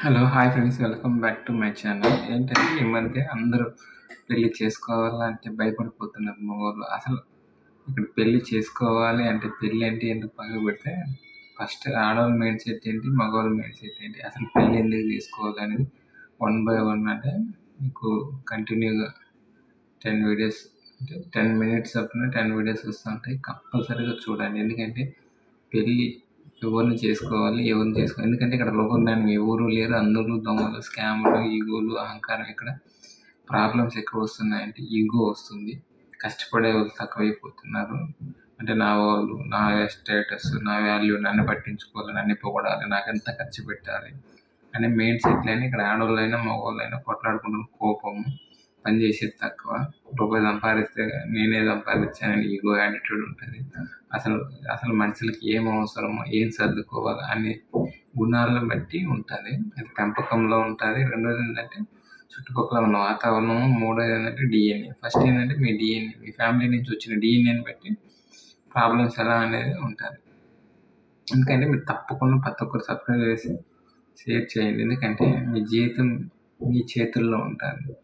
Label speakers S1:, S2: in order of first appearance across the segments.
S1: Hello hi friends welcome back to my channel ఏంటంటే ఈ మధ్య అందరూ పెళ్ళి చేసుకోవాలంటే భయపడిపోతున్నారు మగవాళ్ళు అసలు ఇక్కడ పెళ్ళి చేసుకోవాలి అంటే పెళ్ళి అంటే ఎందుకు పక్కకు పెడితే ఫస్ట్ ఆడవాళ్ళ మైండ్ సెట్ ఏంటి మగవాళ్ళ మైండ్ సెట్ ఏంటి? అసలు పెళ్ళి ఎందుకు తీసుకోవాలి అనేది వన్ బై వన్ అంటే మీకు కంటిన్యూగా టెన్ వీడియోస్ అంటే టెన్ మినిట్స్ అప్పుడు టెన్ వీడియోస్ వస్తుంటాయి. కంపల్సరీగా చూడండి. ఎందుకంటే పెళ్ళి ఎవరిని చేసుకోవాలి ఎవరిని చేసుకోవాలి. ఎందుకంటే ఇక్కడ లోకజ్ఞానం ఎవరు లేరు. అందరూ దొంగలు స్కాములు ఈగోలు అహంకారం ఇక్కడ ప్రాబ్లమ్స్ ఎక్కువ వస్తున్నాయంటే ఈగో వస్తుంది. కష్టపడే వాళ్ళు తక్కువైపోతున్నారు. అంటే నా వాళ్ళు నా స్టేటస్ నా వాల్యూ నన్ను పట్టించుకోవాలి నన్ను పొగడాలి నాకెంత ఖర్చు పెట్టాలి అనే మెయిన్ సెట్లైనా ఇక్కడ ఆడవాళ్ళైనా మగవాళ్ళైనా కొట్లాడుకుంటున్న కోపము. పని చేసేది తక్కువ. రూపాయి సంపాదిస్తే నేనే సంపాదించానని ఈగో యాటిట్యూడ్ ఉంటుంది. అసలు అసలు మనుషులకి ఏం అవసరమో ఏం సర్దుకోవాలి అనే గుణాలను బట్టి ఉంటుంది. అది పెంపకంలో ఉంటుంది. రెండోది ఏంటంటే చుట్టుపక్కల ఉన్న వాతావరణం మూడోది ఏంటంటే డిఎన్ఏ ఫస్ట్ ఏంటంటే మీ డిఎన్ఏ మీ ఫ్యామిలీ నుంచి వచ్చిన డిఎన్ఏని బట్టి ప్రాబ్లమ్స్ ఎలా అనేది ఉంటుంది. ఎందుకంటే మీరు తప్పకుండా ప్రతి ఒక్కరు సబ్స్క్రైబ్ చేసి షేర్ చేయండి. ఎందుకంటే మీ జీవితం మీ చేతుల్లో ఉంటుంది.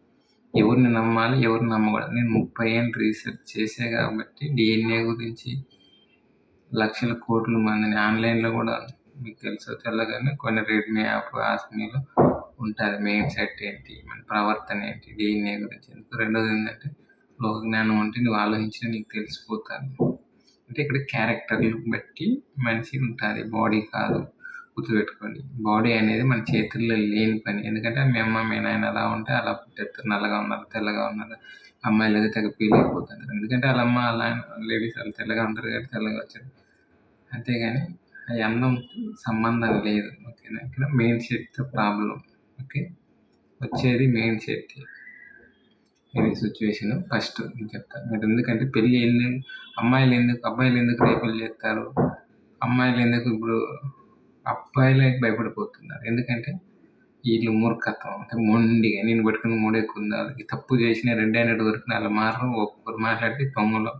S1: ఎవరిని నమ్మాలి ఎవరిని నమ్మకూడదు. నేను ముప్పై ఏళ్ళు రీసెర్చ్ చేసే కాబట్టి డిఎన్ఏ గురించి లక్షల కోట్ల మందిని ఆన్లైన్లో కూడా మీకు తెలుసు తెల్లగానే కొన్ని రెడ్మీ యాప్ ఆస్మీలో ఉంటుంది. మెయిన్ సెట్ ఏంటి మన ప్రవర్తన ఏంటి డిఎన్ఏ గురించి. ఎందుకు? రెండోది ఏంటంటే లోక జ్ఞానం అంటే నువ్వు ఆలోచించిన నీకు తెలిసిపోతుంది. అంటే ఇక్కడ క్యారెక్టర్లు బట్టి మనిషి ఉంటుంది బాడీ కాదు. గుర్తుపెట్టుకోండి. బాడీ అనేది మన చేతుల్లో లేని పని. ఎందుకంటే మీ అమ్మ మీ నాయన అలా ఉంటే అలా పుట్టేస్తారు నల్లగా ఉన్నారు తెల్లగా ఉన్నారు. అమ్మాయిలు అయితే తెగ ఫీల్ అయిపోతారు. ఎందుకంటే వాళ్ళ అమ్మ అలా లేడీస్ వాళ్ళు తెల్లగా ఉంటారు కాబట్టి తెల్లగా వచ్చారు. అంతేగాని ఆ అందం సంబంధం లేదు. ఓకేనా? ఇక్కడ మెయిన్ షెట్తో ప్రాబ్లం ఓకే? వచ్చేది మెయిన్ షెట్ ఇది సిచ్యువేషన్ ఫస్ట్ నేను చెప్తాను మీరు ఎందుకంటే పెళ్ళి ఎందుకు అమ్మాయిలు ఎందుకు అబ్బాయిలు ఎందుకు రేపులు చేస్తారు? అమ్మాయిలు ఎందుకు ఇప్పుడు అబ్బాయిలే భయపడిపోతున్నారు. ఎందుకంటే వీళ్ళు మూర్ఖత్వం. అంటే మొండిగా నేను పట్టుకుని మూడెక్కుందా వాళ్ళకి తప్పు చేసిన రెండే అనేది వరకు అలా మారు ఒక్కరు మాట్లాడితే తొంగలో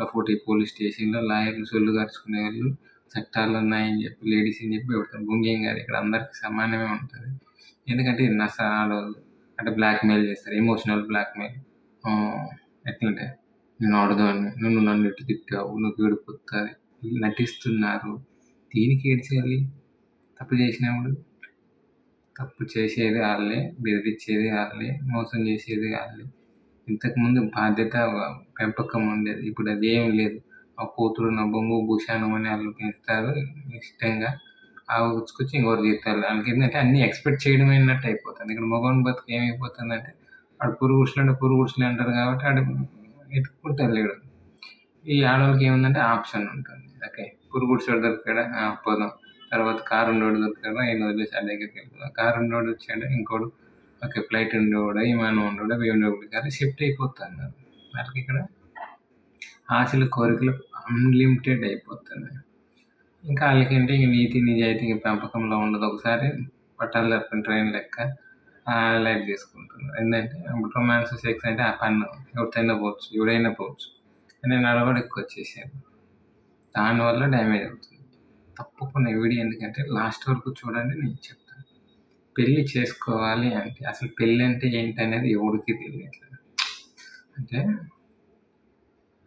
S1: లఫోటి పోలీస్ స్టేషన్లో లాయర్లు సొల్లు ఖర్చుకునే వాళ్ళు చట్టాలు ఉన్నాయని చెప్పి లేడీస్ అని చెప్పి పెడతారు భూంగేం కాదు. ఇక్కడ అందరికి సమానమే ఉంటుంది. ఎందుకంటే నస అంటే బ్లాక్మెయిల్ చేస్తారు. Emotional blackmail. ఎట్లంటే నేను ఆడదాన్ని నువ్వు నన్ను ఇటు తిట్టావు నువ్వు ఏడిపోతుంది నటిస్తున్నారు. దీనికి ఏడ్చేయాలి తప్పు చేసినప్పుడు తప్పు చేసేది వాళ్ళే బెదిరించేది వాళ్ళే మోసం చేసేది వాళ్ళే. ఇంతకుముందు బాధ్యత పెంపకం ఉండేది. ఇప్పుడు అది ఏం లేదు. ఆ కూతురు నా బొంగు భూషాణం అని వాళ్ళు పెంచుతారు. ఇష్టంగా ఆ ఉచ్చుకొచ్చి ఇంకోటి తీస్తారు వాళ్ళకి ఏంటంటే అన్ని ఎక్స్పెక్ట్ చేయడం అయినట్టు అయిపోతుంది. ఇక్కడ మగవాని బతుకు ఏమైపోతుందంటే ఆడు పురుగు అంటే పురుగు అంటారు కాబట్టి ఆడు ఎత్తుకుంటారు లేడు. ఈ ఆడవాళ్ళకి ఏముందంటే ఆప్షన్ ఉంటుంది. ఓకే పురుగు దొరికాడా? పోదాం. తర్వాత కారు రోడ్డు దొరికాడా ఆయన వదిలేసి ఆ దగ్గరికి వెళ్ళిపోతాం కారు రోడ్డు వచ్చాడు. ఇంకోడు ఓకే ఫ్లైట్ ఉండేవాడు విమానం ఉండేవాడు వేయండి కానీ షిఫ్ట్ అయిపోతున్నారు. వాళ్ళకి ఇక్కడ ఆశలు కోరికలు అన్లిమిటెడ్ అయిపోతుంది ఇంకా వాళ్ళకంటే ఇంక నీతి నిజాయితీ పెంపకంలో ఉండదు. ఒకసారి పట్టాలు తప్పిన ట్రైన్ లెక్క లైట్ తీసుకుంటున్నారు. ఏంటంటే ఇప్పుడు రొమాన్స్ సెక్స్ అంటే ఆ పన్ను. ఎవరితైనా పోవచ్చు ఎవడైనా పోవచ్చు. నేను నడవడం ఎక్కువ వచ్చేసాను. దానివల్ల డ్యామేజ్ అవుతుంది. తప్పకుండా వీడియో ఎందుకంటే లాస్ట్ వరకు చూడండి నేను చెప్తాను. పెళ్ళి చేసుకోవాలి అంటే అసలు పెళ్ళి అంటే ఏంటి అనేది ఎవరికి తెలియట్లేదు. అంటే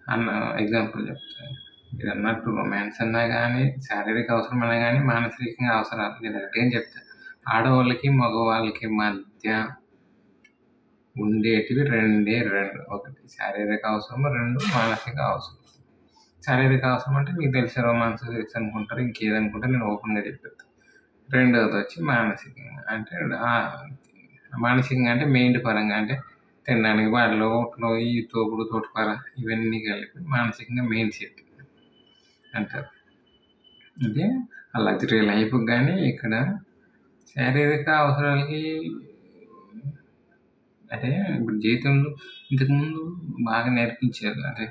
S1: అన్న ఎగ్జాంపుల్ చెప్తాను మీరు అన్నట్టు రొమాన్స్ అన్నా కానీ శారీరక అవసరం అన్నా కానీ మానసికంగా అవసరాలు. నేను చెప్తాను ఆడవాళ్ళకి మగవాళ్ళకి మధ్య ఉండేటివి రెండే రెండు. ఒకటి శారీరక అవసరం రెండు మానసిక అవసరం. శారీరక అవసరం అంటే మీకు తెలిసే రొమాన్స్ సెక్స్ అనుకుంటారు ఇంకేదనుకుంటారు నేను ఓపెన్గా చెప్పేస్తాను రెండవది వచ్చి మానసికంగా అంటే మానసికంగా అంటే మెయిన్ పరంగా అంటే తినడానికి వాళ్ళు ఈ తోపుడు తోటకూర ఇవన్నీ కలిపి మానసికంగా మెయిన్ సెట్ అంటారు. అంటే ఆ లగ్జరీ లైఫ్ కానీ ఇక్కడ శారీరక అవసరాలకి అంటే ఇప్పుడు జీవితంలో ఇంతకుముందు బాగా నేర్పించారు. అంటే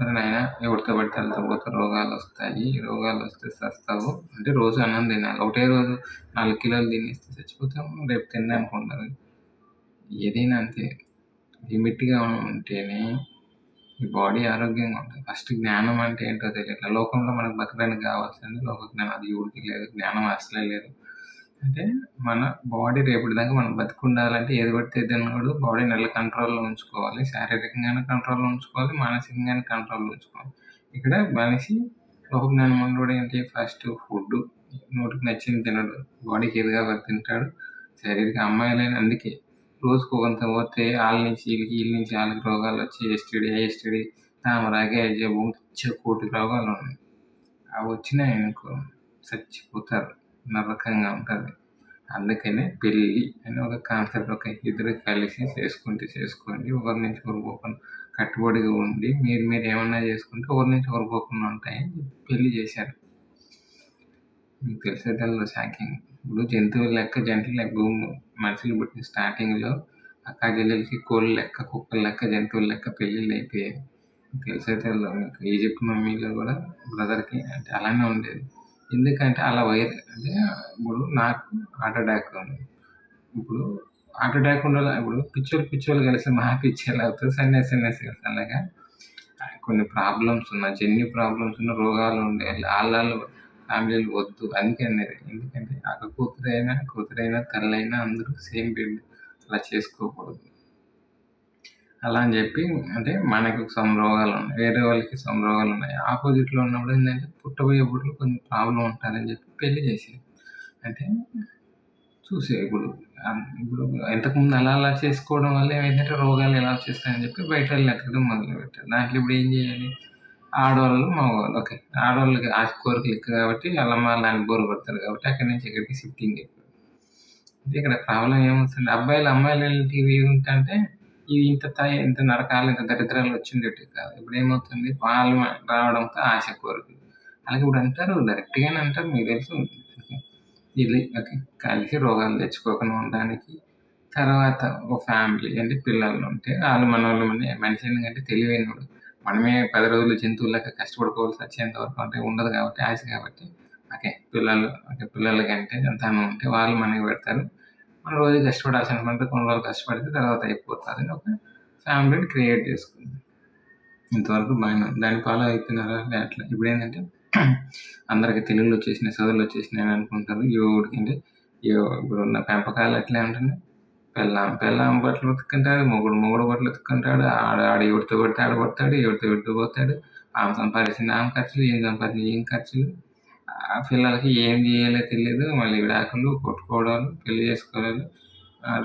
S1: మరి నాయన ఎవరితో పడితే వాళ్ళతో పోతే రోగాలు వస్తాయి. రోగాలు వస్తే సస్తావు. అంటే రోజు అన్నం తినాలి. ఒకటే రోజు నాలుగు కిలోలు తినేస్తే చచ్చిపోతాము రేపు తినడానికి ఉండదు ఏదైనా అంతే. లిమిట్గా ఉంటేనే ఈ బాడీ ఆరోగ్యంగా ఉంటుంది. ఫస్ట్ జ్ఞానం అంటే ఏంటో తెలియట్లేదు లోకంలో మనకు బతకడానికి కావాల్సింది లోక జ్ఞానం. అది ఊరికి లేదు. జ్ఞానం అసలే లేదు. అంటే మన బాడీ రేపటి దాకా మనం బతికుండాలంటే ఏది పడితే తినకూడదు బాడీని ఎలా కంట్రోల్‌లో ఉంచుకోవాలి. శారీరకంగానే కంట్రోల్‌లో ఉంచుకోవాలి. మానసికంగానే కంట్రోల్‌లో ఉంచుకోవాలి. ఇక్కడ మనిషి లోకజ్ఞానం కూడా ఏంటి ఫస్ట్ ఫుడ్డు నోటికి నచ్చింది తినడు. బాడీకి ఏది తింటాడు. శారీరక అమ్మాయిలైన అందుకే రోజుకు కొంత పోతే వాళ్ళ నుంచి వీళ్ళకి వీళ్ళ నుంచి ఆళ్ళకి రోగాలొచ్చి ఎస్టీడీ, ఐఎస్టీడీ, తామరాకి, జబ్బు పిచ్చ కోటి రోగాలున్నాయి. అవి వచ్చినాయనుకో చచ్చిపోతారు. నమ్మకంగా ఉంటుంది అందుకనే పెళ్ళి అని ఒక కాన్సెప్ట్ ఒక ఇద్దరు కలిసి చేసుకుంటే చేసుకోండి. ఒకరి నుంచి ఒకరు పోకుండా కట్టుబడిగా ఉండి మీరు మీరు ఏమన్నా చేసుకుంటే ఒకరి నుంచి ఒకరు పోకుండా ఉంటాయని పెళ్ళి చేశారు. మీకు తెలిసే తెలదో షాకింగ్. ఇప్పుడు జంతువుల లెక్క జంటలు లెక్క భూమి మనుషులు పుట్టిన స్టార్టింగ్‌లో అక్కా జల్లెలకి కోళ్ళు లెక్క, కుక్కల లెక్క, జంతువుల లెక్క పెళ్ళిళ్ళు అయిపోయాయి. తెలిసే తెలదో మీకు ఈజిప్ట్ మమ్మీలో కూడా బ్రదర్‌కి అంటే అలానే ఉండేది. ఎందుకంటే అలా వైర్ అంటే ఇప్పుడు నాకు హార్ట్ అటాక్ ఉంది. ఇప్పుడు హార్ట్ అటాక్ ఉండాల ఇప్పుడు పిచ్చోళ్ళు పిచ్చోళ్ళు కలిసి మహా పిచ్చి అవుతుంది అవుతది సన్యాసి సన్యాసి కలిసి అలాగా కొన్ని ప్రాబ్లమ్స్ ఉన్న జెన్యు ప్రాబ్లమ్స్ ఉన్న రోగాలు ఉండే వాళ్ళు ఫ్యామిలీలు వద్దు అందుకనేది ఎందుకంటే అక్క కూతురైనా, కూతురైనా, తల్లైనా అందరూ సేమ్ బిల్డ్ అలా చేసుకోకూడదు. అలా అని చెప్పి అంటే మనకు సమ్ రోగాలున్నాయి. వేరే వాళ్ళకి సమ్ రోగాలున్నాయి. ఆపోజిట్‌లో ఉన్నప్పుడు ఏంటంటే పుట్టబోయే పుట్టలో కొంచెం ప్రాబ్లం ఉంటుందని చెప్పి పెళ్ళి చేసేది. అంటే చూసే ఇప్పుడు ఇప్పుడు ఇంతకుముందు అలా అలా చేసుకోవడం వల్ల ఏమైందంటే రోగాలు ఎలా వచ్చేస్తాయని చెప్పి బయట బయటోళ్ళని మొదలు పెట్టారు దాంట్లో ఇప్పుడు ఏం చేయాలి? ఆడవాళ్ళు మగవాళ్ళు ఓకే. ఆడవాళ్ళకి ఆశ కోరికలు ఎక్కువ కాబట్టి ఆళ్ళమ్మ ఆళ్ళనాన్నకి బోరు పడతారు కాబట్టి అక్కడి నుంచి ఇక్కడికి షిఫ్టింగ్ ఎక్కువ. ఇక్కడ ప్రాబ్లం ఏమొస్తుంది అబ్బాయిలు అమ్మాయిలు టీవీ ఉంటే ఇవి ఇంత త ఇంత నరకాలు, ఇంత దరిద్రాలు వచ్చుండేటివి కాదు. ఇప్పుడు ఏమవుతుంది వాళ్ళు రావడంతో ఆశ కోరికలు. అలాగే ఇప్పుడు అంటారు డైరెక్ట్‌గానే అంటారు మీకు తెలుసు. ఇది ఓకే. కలిసి రోగాలు తెచ్చుకోకుండా ఉండడానికి. తర్వాత ఒక ఫ్యామిలీ అంటే పిల్లలు ఉంటే వాళ్ళు మన వాళ్ళు మన మనిషి ఎందుకంటే తెలివైనోడు. మనమే పది రోజులు జంతువులకి కష్టపడుకోవాల్సి వచ్చేంత వరకు అంటే ఉండదు కాబట్టి ఆశ కాబట్టి ఓకే. పిల్లలు ఓకే. పిల్లలకంటే సంతానం ఉంటే వాళ్ళు మనకి పెడతారు. మన రోజు కష్టపడాల్సిన అంటే కొన్ని రోజులు కష్టపడితే తర్వాత అయిపోతుంది ఒక ఫ్యామిలీని క్రియేట్ చేసుకుంది. ఇంతవరకు బాగానే దాని దాన్ని ఫాలో అవుతున్నారా అట్లా. ఇప్పుడేంటంటే అందరికి తెలుగులో వచ్చేసినాయి, చదువులు వచ్చేసినాయి అని అనుకుంటారు. ఎవడికంటే ఇప్పుడు ఇప్పుడున్న పెంపకాలు ఎట్లా ఉంటుంది పెళ్ళాం పెళ్ళాం బట్టలు ఉతుక్కుంటాడు. మొగుడు మొగుడు బట్టలు ఉతుక్కుంటాడు. ఆడ ఆడ ఎవడితో పడితే ఆడ పడతాడు. ఎవరితో పెడుతూ పోతాడు. ఆమె సంపాదించింది ఆమె ఖర్చులు, ఏం సంపాదించింది ఏం ఖర్చులు. ఆ పిల్లలకి ఏం చేయాలో తెలియదు మళ్ళీ విడాకులు, కొట్టుకోవడాలు, పెళ్ళి చేసుకోవడాలు.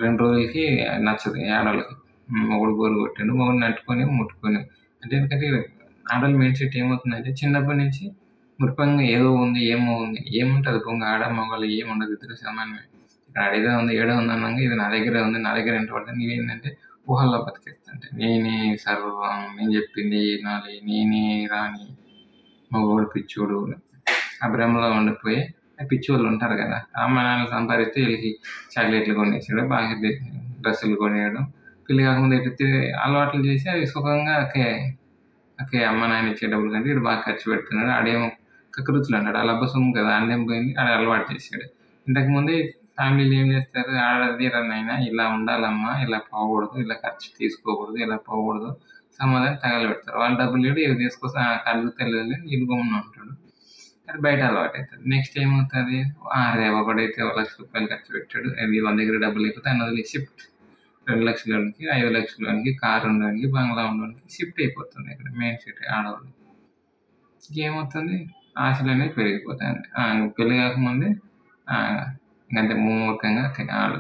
S1: రెండు రోజులకి నచ్చదు ఈ ఆడోళ్ళకి. మొగుడు బోరు కొట్టాడు మొగుడిని అంటుకొని, ముట్టుకొని అంటే ఎందుకంటే ఆడోళ్ళ మైండ్ సెట్ ఏమవుతుందంటే చిన్నప్పటి నుంచి మురిపెంగా ఏదో ఉంది, ఏమో ఉంది. ఏముంటది బొంగ ఆడ, మగవాళ్ళు ఏముండదు ఇద్దరు సమానమే. ఇక్కడ ఆడేదో ఉంది, ఏడో ఉంది అన్నాక ఇది నా దగ్గరే ఉంది. నా దగ్గర ఎంత పడితే నీవేందంటే ఊహల్లో బతికేస్తుంటే నేనే సర్వం, నేను చెప్పింది నాలి నేనే రాని మగవాడు పిచ్చోడు. ఆ భ్రమలో ఉండిపోయి పిచ్చోళ్ళు ఉంటారు కదా! అమ్మ నాన్న సంపాదిస్తే వీళ్ళకి చాక్లెట్‌లు కొనేసాడు బాగా డ్రెస్సులు కొనియడం. పెళ్ళి కాకముందు ఎట్లయితే అలవాట్లు చేసి అవి సుఖంగా ఓకే. ఓకే. అమ్మ నాన్న ఇచ్చే డబ్బులు కంటే ఇటు బాగా ఖర్చు పెడుతున్నాడు. ఆడేమో కక్కుర్తిలో అంటాడు. ఆళ్ళ అబ్బ కదా! అన్నం పోయింది. ఆడు అలవాటు చేసాడు. ఇంతకుముందే ఫ్యామిలీలో ఏం చేస్తారు? ఆడది నాయనా ఇలా ఉండాలమ్మా, ఇలా పోకూడదు, ఇలా ఖర్చు తీసుకోకూడదు, ఇలా పోకూడదు సమాధానం తగలబెడతారు. వాళ్ళు డబ్బులు లేడు ఇవి తీసుకొస్తా ఆ కళ్ళు తెలియదు ఈడు గమ్మున ఉంటాడు. అది బయట అలవాటు అవుతుంది నెక్స్ట్ ఏమవుతుంది అరే! ఒకడైతే ఒక లక్ష రూపాయలు ఖర్చు పెట్టాడు. అది వాళ్ళ దగ్గర డబ్బులు లేకపోతే అన్నది షిఫ్ట్. రెండు లక్షలకి ఐదు లక్షలకి కారు ఉండడానికి బంగ్లా ఉండడానికి షిఫ్ట్ అయిపోతుంది ఇక్కడ మెయిన్ సిటీ ఆడవాళ్ళు ఇంకేమవుతుంది? ఆశలనేవి పెరిగిపోతాయి. ఆ! పెళ్ళి కాకముందే ఆహ్, ఇంకంతే మూర్ఖంగా ఆడు.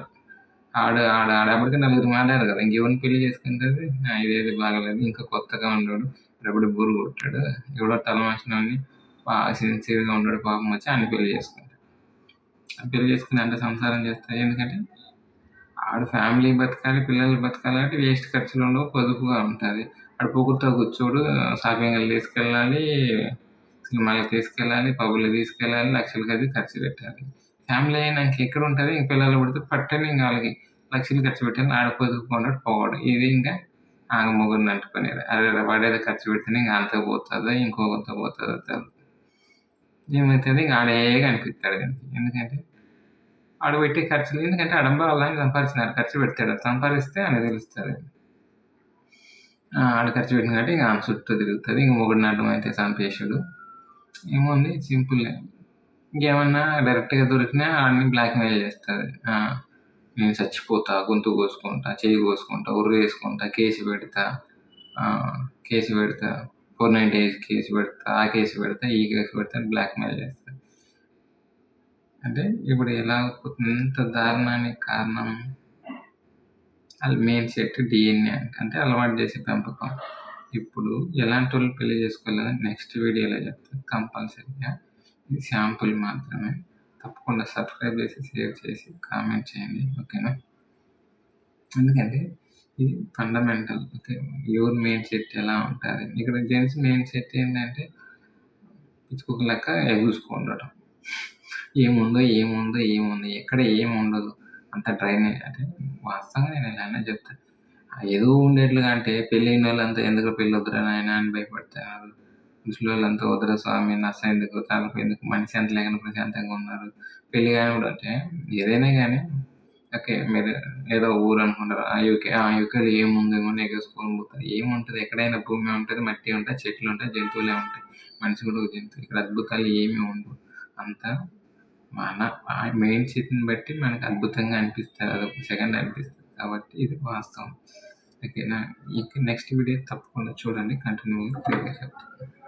S1: ఆడు ఆడు ఆడేపటికి నలుగురు మాట్లాడారు కదా! ఇంకెవరిని పెళ్ళి చేసుకుంటుంది ఇదేది బాగాలేదు. ఇంకా కొత్తగా ఉండడు ఎప్పుడు బూరు కొట్టాడు. ఎవడో తలమాసినోడిని సిన్సియర్‌గా ఉండడు పాపం వచ్చి ఆయన పెళ్ళి చేసుకుంటాడు. పెళ్ళి చేసుకుని అంత సంసారం చేస్తాయి ఎందుకంటే ఆడు ఫ్యామిలీ బతకాలి, పిల్లలు బతకాలి కాబట్టి వేస్ట్ ఖర్చులు ఉండవు. పొదుపుగా ఉంటుంది ఆడు పొగుడుతో కూర్చోడు. షాపింగ్ తీసుకెళ్ళాలి, మళ్ళీ తీసుకెళ్ళాలి, పబ్బులు తీసుకెళ్ళాలి, లక్షలు కది ఖర్చు పెట్టాలి. ఫ్యామిలీ అయినాక ఎక్కడ ఉంటది? ఇంక పిల్లలు పుడితే పట్టని ఇంకా వాళ్ళకి లక్షలు ఖర్చు పెట్టాలి. ఆడు పొదుపు ఇది ఇంకా ఆమె ముగ్గురిని అంటుకునేది. అరే! వాడేదో ఖర్చు పెడితేనే ఇంకా అంత పోతుందో ఇంకో కొంత పోతుందో తెలుసు ఏమవుతుంది ఇంకా ఆడే కనిపిస్తాడు దానికి ఎందుకంటే ఆడు పెట్టే ఖర్చులు ఎందుకంటే ఆడబ్బా వాళ్ళ ఆయన ఖర్చు పెడతాడు. సంపాదిస్తే అని తెలుస్తుంది ఆడ ఖర్చు పెట్టిన కాబట్టి ఇంకా ఆమె చుట్టూ తిరుగుతది. ఇంక అయితే అడ్డమైతే ఏముంది సింపులే. ఇంకేమన్నా డైరెక్ట్‌గా దొరికినా ఆడిని బ్లాక్‌మెయిల్ చేస్తది. ఆ! నేను చచ్చిపోతా, గొంతు కోసుకుంటా, చెయ్యి కోసుకుంటా, ఉరేసుకుంటా, కేసు పెడతా, ఆహ్, కేసు పెడతా, 498 కేసు పెడతా, ఆ కేసు పెడతా, ఈ కేసు పెడతా అని బ్లాక్‌మెయిల్ చేస్తది. అంటే ఇప్పుడు ఎలా అయిపోతుంది ఇంత దారుణానికి కారణం ఆళ్ళ మెయిన్ సెట్ డీఎన్ఏ అంటే అలవాటు చేసే పెంపకం. ఇప్పుడు ఎలాంటి వాళ్ళు పెళ్ళి చేసుకోవాలని నెక్స్ట్ వీడియోలో చెప్తాను కంపల్సరీగా. ఇది శాంపుల్ మాత్రమే. తప్పకుండా సబ్స్క్రైబ్ చేసి, షేర్ చేసి, కామెంట్ చేయండి. ఓకేనా? ఎందుకంటే ఇది fundamental. Okay. Your main set ఎలా ఉంటుంది ఇక్కడ జెంట్స్ మెయిన్ సెట్ ఏంటంటే పిచ్చుకుక్క లెక్క ఎగూసుకొని ఉండటం. ఏముందో, ఏముందో, ఏముంది, ఎక్కడ ఏముండదు. అంత డ్రైనేజ్ అంటే వాస్తవంగా నేను ఇలానే చెప్తాను ఏదో ఉండేట్లుగా అంటే పెళ్ళైనోళ్ళంతా ఎందుకు పెళ్ళొద్దురా నాయనా అని భయపడతారు. ముసలోళ్ళంతా వద్దురా స్వామి నస ఎందుకు, తలనొప్పి ఎందుకు, మనిషి ఎంత లేకుండా ప్రశాంతంగా ఉన్నారు. పెళ్ళి కూడా అంటే ఏదైనా గానీ ఓకే. మీరు ఏదో ఊరు అనుకుంటారు. ఆ యూకే ఆ యూకేలో ఏముంది అని ఎగేసుకొని పోతారు. ఏముంటది ఎక్కడైనా భూమి ఉంటది, మట్టి ఉంటది, చెట్లు ఉంటాయి, జంతువులే ఉంటాయి. మనిషి కూడా ఒక జంతువు. ఇక్కడ అద్భుతాలు ఏమీ ఉండవు. అంతా మన ఆ మెయిన్ సెట్‌ని బట్టి మనకు అద్భుతంగా అనిపిస్తది. అదొక సెకండ్ అనిపిస్తది. కాబట్టి ఇది వాస్తవం. ఓకేనా? ఇంకా నెక్స్ట్ వీడియో తప్పకుండా చూడండి. కంటిన్యూ‌గా క్లియర్‌గా చెప్తాను.